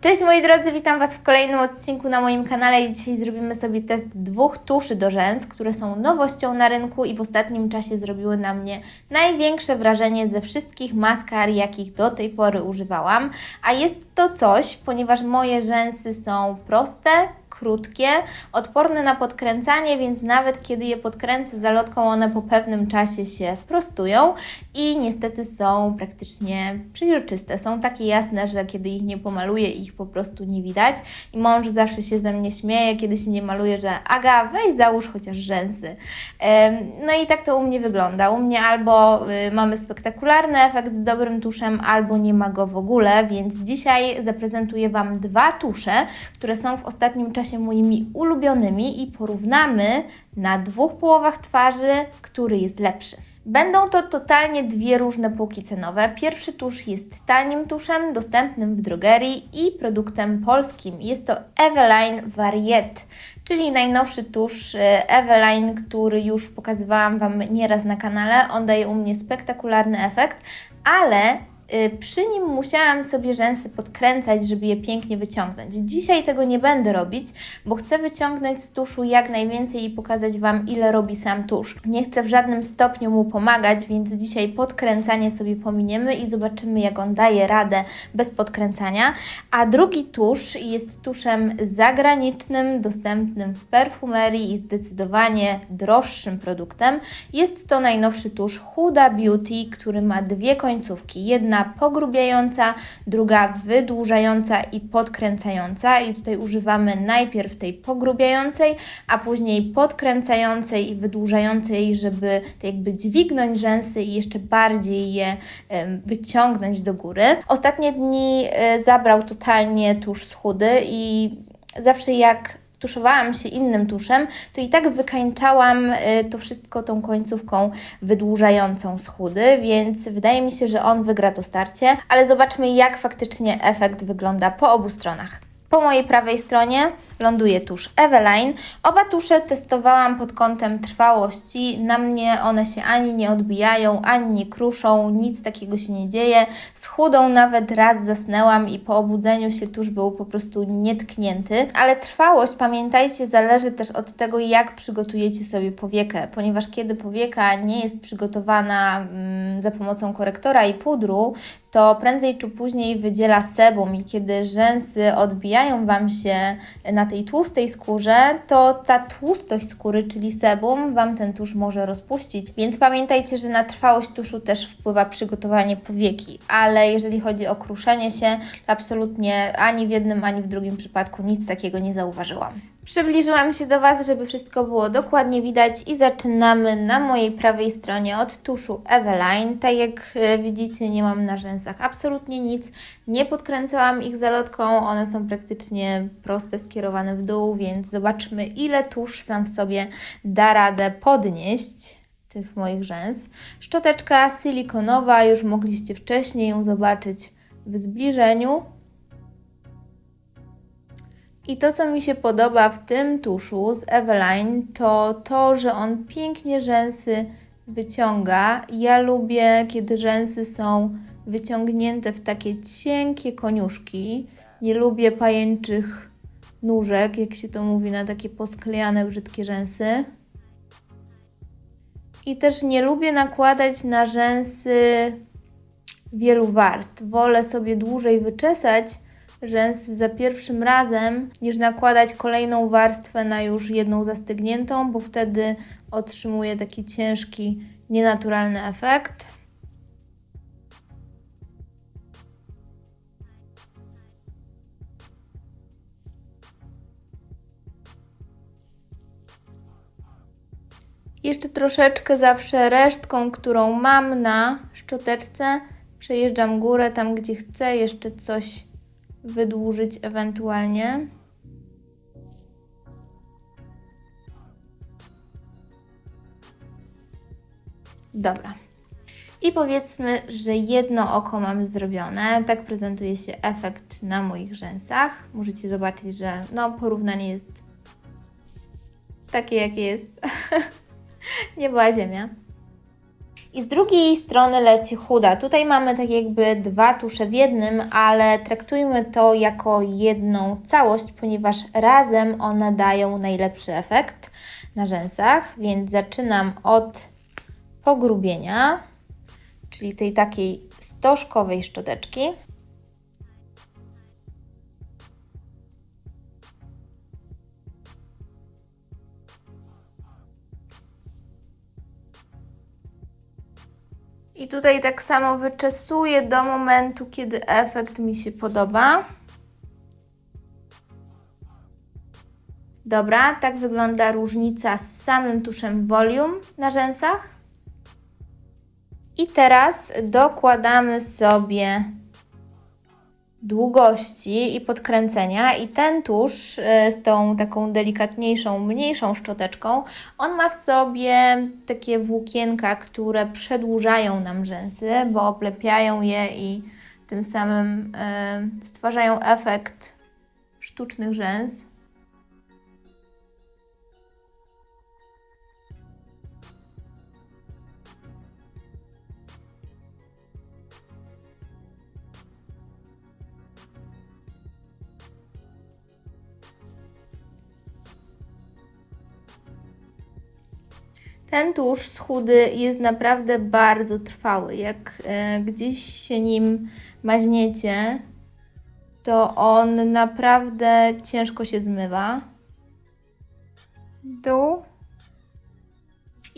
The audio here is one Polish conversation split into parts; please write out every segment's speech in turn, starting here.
Cześć moi drodzy, witam Was w kolejnym odcinku na moim kanale i dzisiaj zrobimy sobie test dwóch tuszy do rzęs, które są nowością na rynku i w ostatnim czasie zrobiły na mnie największe wrażenie ze wszystkich maskar, jakich do tej pory używałam. A jest to coś, ponieważ moje rzęsy są proste, krótkie, odporne na podkręcanie, więc nawet kiedy je podkręcę zalotką, one po pewnym czasie się prostują i niestety są praktycznie przeźroczyste. Są takie jasne, że kiedy ich nie pomaluję, ich po prostu nie widać. I mąż zawsze się ze mnie śmieje, kiedy się nie maluje, że Aga, weź załóż chociaż rzęsy. No i tak to u mnie wygląda. U mnie albo y, mamy spektakularny efekt z dobrym tuszem, albo nie ma go w ogóle, więc dzisiaj zaprezentuję Wam dwa tusze, które są w ostatnim czasie moimi ulubionymi i porównamy na dwóch połowach twarzy, który jest lepszy. Będą to totalnie dwie różne półki cenowe. Pierwszy tusz jest tanim tuszem, dostępnym w drogerii i produktem polskim. Jest to Eveline Variet, czyli najnowszy tusz e, Eveline, który już pokazywałam Wam nieraz na kanale. On daje u mnie spektakularny efekt, ale przy nim musiałam sobie rzęsy podkręcać, żeby je pięknie wyciągnąć. Dzisiaj tego nie będę robić, bo chcę wyciągnąć z tuszu jak najwięcej i pokazać Wam, ile robi sam tusz. Nie chcę w żadnym stopniu mu pomagać, więc dzisiaj podkręcanie sobie pominiemy i zobaczymy, jak on daje radę bez podkręcania. A drugi tusz jest tuszem zagranicznym, dostępnym w perfumerii i zdecydowanie droższym produktem. Jest to najnowszy tusz Huda Beauty, który ma dwie końcówki. Jedna pogrubiająca, druga wydłużająca i podkręcająca. I tutaj używamy najpierw tej pogrubiającej, a później podkręcającej i wydłużającej, żeby tak jakby dźwignąć rzęsy i jeszcze bardziej je wyciągnąć do góry. Ostatnie dni e, zabrał totalnie tusz z chudy i zawsze jak tuszowałam się innym tuszem, to i tak wykańczałam y, to wszystko tą końcówką wydłużającą z chudy, więc wydaje mi się, że on wygra to starcie, ale zobaczmy jak faktycznie efekt wygląda po obu stronach. Po mojej prawej stronie ląduje tusz Eveline. Oba tusze testowałam pod kątem trwałości. Na mnie one się ani nie odbijają, ani nie kruszą, nic takiego się nie dzieje. Z chudą nawet raz zasnęłam i po obudzeniu się tusz był po prostu nietknięty. Ale trwałość, pamiętajcie, zależy też od tego, jak przygotujecie sobie powiekę, ponieważ kiedy powieka nie jest przygotowana mm, za pomocą korektora i pudru, to prędzej czy później wydziela sebum i kiedy rzęsy odbijają Wam się na tej tłustej skórze, to ta tłustość skóry, czyli sebum, Wam ten tusz może rozpuścić. Więc pamiętajcie, że na trwałość tuszu też wpływa przygotowanie powieki, ale jeżeli chodzi o kruszenie się, to absolutnie ani w jednym, ani w drugim przypadku nic takiego nie zauważyłam. Przybliżyłam się do Was, żeby wszystko było dokładnie widać i zaczynamy na mojej prawej stronie od tuszu Eveline. Tak jak e, widzicie, nie mam na rzęsach absolutnie nic. Nie podkręcałam ich zalotką, one są praktycznie proste, skierowane w dół, więc zobaczmy ile tusz sam w sobie da radę podnieść tych moich rzęs. Szczoteczka silikonowa, już mogliście wcześniej ją zobaczyć w zbliżeniu. I to, co mi się podoba w tym tuszu z Eveline, to to, że on pięknie rzęsy wyciąga. Ja lubię, kiedy rzęsy są wyciągnięte w takie cienkie koniuszki. Nie lubię pajęczych nóżek, jak się to mówi, na takie posklejane, brzydkie rzęsy. I też nie lubię nakładać na rzęsy wielu warstw. Wolę sobie dłużej wyczesać rzęsy za pierwszym razem, niż nakładać kolejną warstwę na już jedną zastygniętą, bo wtedy otrzymuję taki ciężki, nienaturalny efekt. Jeszcze troszeczkę zawsze resztką, którą mam na szczoteczce, przejeżdżam górę tam, gdzie chcę jeszcze coś wydłużyć ewentualnie. Dobra. I powiedzmy, że jedno oko mamy zrobione. Tak prezentuje się efekt na moich rzęsach. Możecie zobaczyć, że no, porównanie jest takie, jakie jest. Nie była ziemia. I z drugiej strony leci chuda. Tutaj mamy tak jakby dwa tusze w jednym, ale traktujmy to jako jedną całość, ponieważ razem one dają najlepszy efekt na rzęsach, więc zaczynam od pogrubienia, czyli tej takiej stożkowej szczoteczki. I tutaj tak samo wyczesuję do momentu, kiedy efekt mi się podoba. Dobra, tak wygląda różnica z samym tuszem Volume na rzęsach. I teraz dokładamy sobie długości i podkręcenia i ten tusz y, z tą taką delikatniejszą, mniejszą szczoteczką, on ma w sobie takie włókienka, które przedłużają nam rzęsy, bo oplepiają je i tym samym y, stwarzają efekt sztucznych rzęs. Ten tusz z chudy jest naprawdę bardzo trwały. Jak e, gdzieś się nim maźniecie, to on naprawdę ciężko się zmywa. Dół.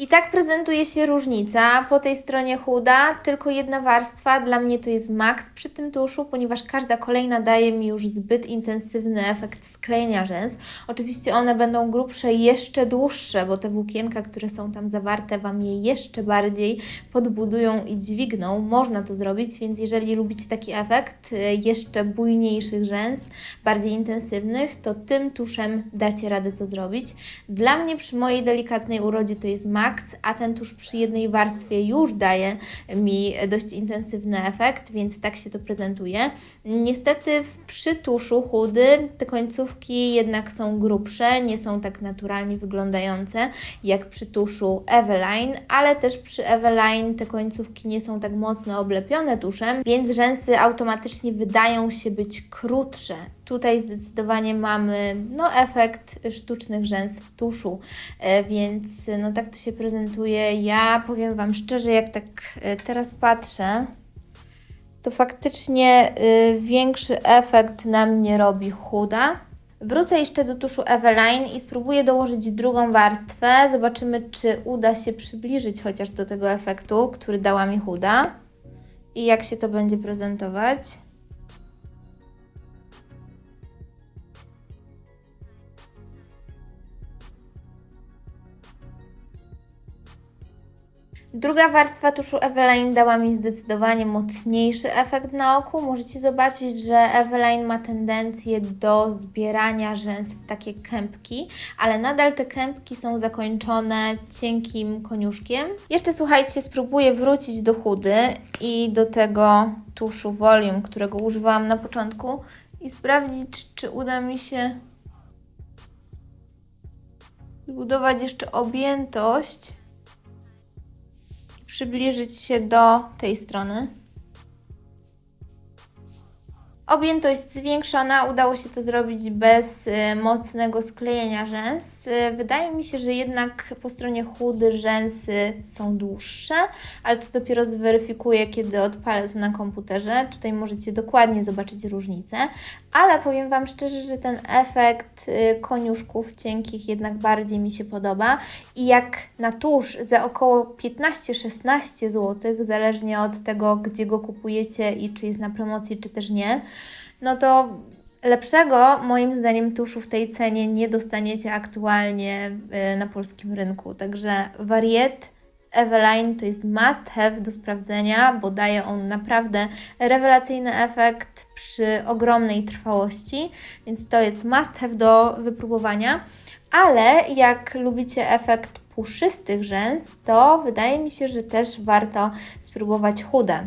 I tak prezentuje się różnica. Po tej stronie chuda, tylko jedna warstwa. Dla mnie to jest maks przy tym tuszu, ponieważ każda kolejna daje mi już zbyt intensywny efekt sklejenia rzęs. Oczywiście one będą grubsze jeszcze dłuższe, bo te włókienka, które są tam zawarte, Wam je jeszcze bardziej podbudują i dźwigną. Można to zrobić, więc jeżeli lubicie taki efekt y, jeszcze bujniejszych rzęs, bardziej intensywnych, to tym tuszem dacie radę to zrobić. Dla mnie przy mojej delikatnej urodzie to jest maks maks, a ten tusz przy jednej warstwie już daje mi dość intensywny efekt, więc tak się to prezentuje. Niestety przy tuszu chudy te końcówki jednak są grubsze, nie są tak naturalnie wyglądające jak przy tuszu Eveline, ale też przy Eveline te końcówki nie są tak mocno oblepione tuszem, więc rzęsy automatycznie wydają się być krótsze. Tutaj zdecydowanie mamy no, efekt sztucznych rzęs w tuszu, e, więc no, tak to się prezentuje. Ja powiem Wam szczerze, jak tak e, teraz patrzę, to faktycznie y, większy efekt na mnie robi chuda. Wrócę jeszcze do tuszu Eveline i spróbuję dołożyć drugą warstwę. Zobaczymy, czy uda się przybliżyć chociaż do tego efektu, który dała mi chuda i jak się to będzie prezentować. Druga warstwa tuszu Eveline dała mi zdecydowanie mocniejszy efekt na oku. Możecie zobaczyć, że Eveline ma tendencję do zbierania rzęs w takie kępki, ale nadal te kępki są zakończone cienkim koniuszkiem. Jeszcze słuchajcie, spróbuję wrócić do chudy i do tego tuszu Volume, którego używałam na początku i sprawdzić, czy uda mi się zbudować jeszcze objętość przybliżyć się do tej strony. Objętość zwiększona, udało się to zrobić bez y, mocnego sklejenia rzęs. Y, wydaje mi się, że jednak po stronie chudy rzęsy są dłuższe, ale to dopiero zweryfikuję, kiedy odpalę to na komputerze. Tutaj możecie dokładnie zobaczyć różnicę, ale powiem Wam szczerze, że ten efekt y, koniuszków cienkich jednak bardziej mi się podoba i jak na tusz za około 15-16 zł, zależnie od tego, gdzie go kupujecie i czy jest na promocji, czy też nie, no to lepszego moim zdaniem tuszu w tej cenie nie dostaniecie aktualnie y, na polskim rynku. Także wariet z Eveline to jest must have do sprawdzenia, bo daje on naprawdę rewelacyjny efekt przy ogromnej trwałości, więc to jest must have do wypróbowania. Ale jak lubicie efekt puszystych rzęs, to wydaje mi się, że też warto spróbować chude.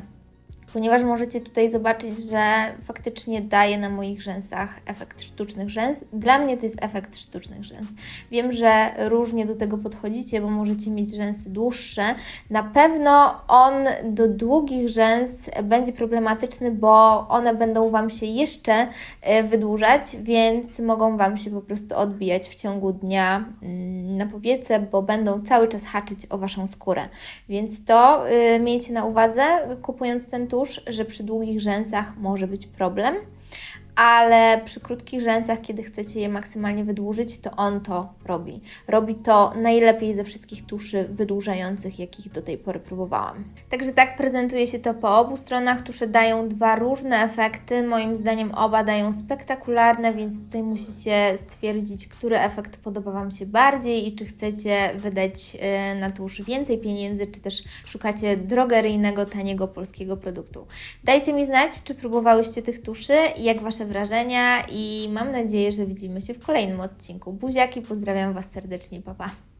Ponieważ możecie tutaj zobaczyć, że faktycznie daje na moich rzęsach efekt sztucznych rzęs. Dla mnie to jest efekt sztucznych rzęs. Wiem, że różnie do tego podchodzicie, bo możecie mieć rzęsy dłuższe. Na pewno on do długich rzęs będzie problematyczny, bo one będą Wam się jeszcze e, wydłużać, więc mogą Wam się po prostu odbijać w ciągu dnia mm, na powiece, bo będą cały czas haczyć o Waszą skórę. Więc to y, miejcie na uwadze, kupując ten tusz, że przy długich rzęsach może być problem ale przy krótkich rzęsach, kiedy chcecie je maksymalnie wydłużyć, to on to robi. Robi to najlepiej ze wszystkich tuszy wydłużających, jakich do tej pory próbowałam. Także tak prezentuje się to po obu stronach. Tusze dają dwa różne efekty. Moim zdaniem oba dają spektakularne, więc tutaj musicie stwierdzić, który efekt podoba Wam się bardziej i czy chcecie wydać e, na tusz więcej pieniędzy, czy też szukacie drogeryjnego, taniego polskiego produktu. Dajcie mi znać, czy próbowałyście tych tuszy, jak Wasze wrażenia i mam nadzieję, że widzimy się w kolejnym odcinku. Buziaki, pozdrawiam Was serdecznie, papa. Pa.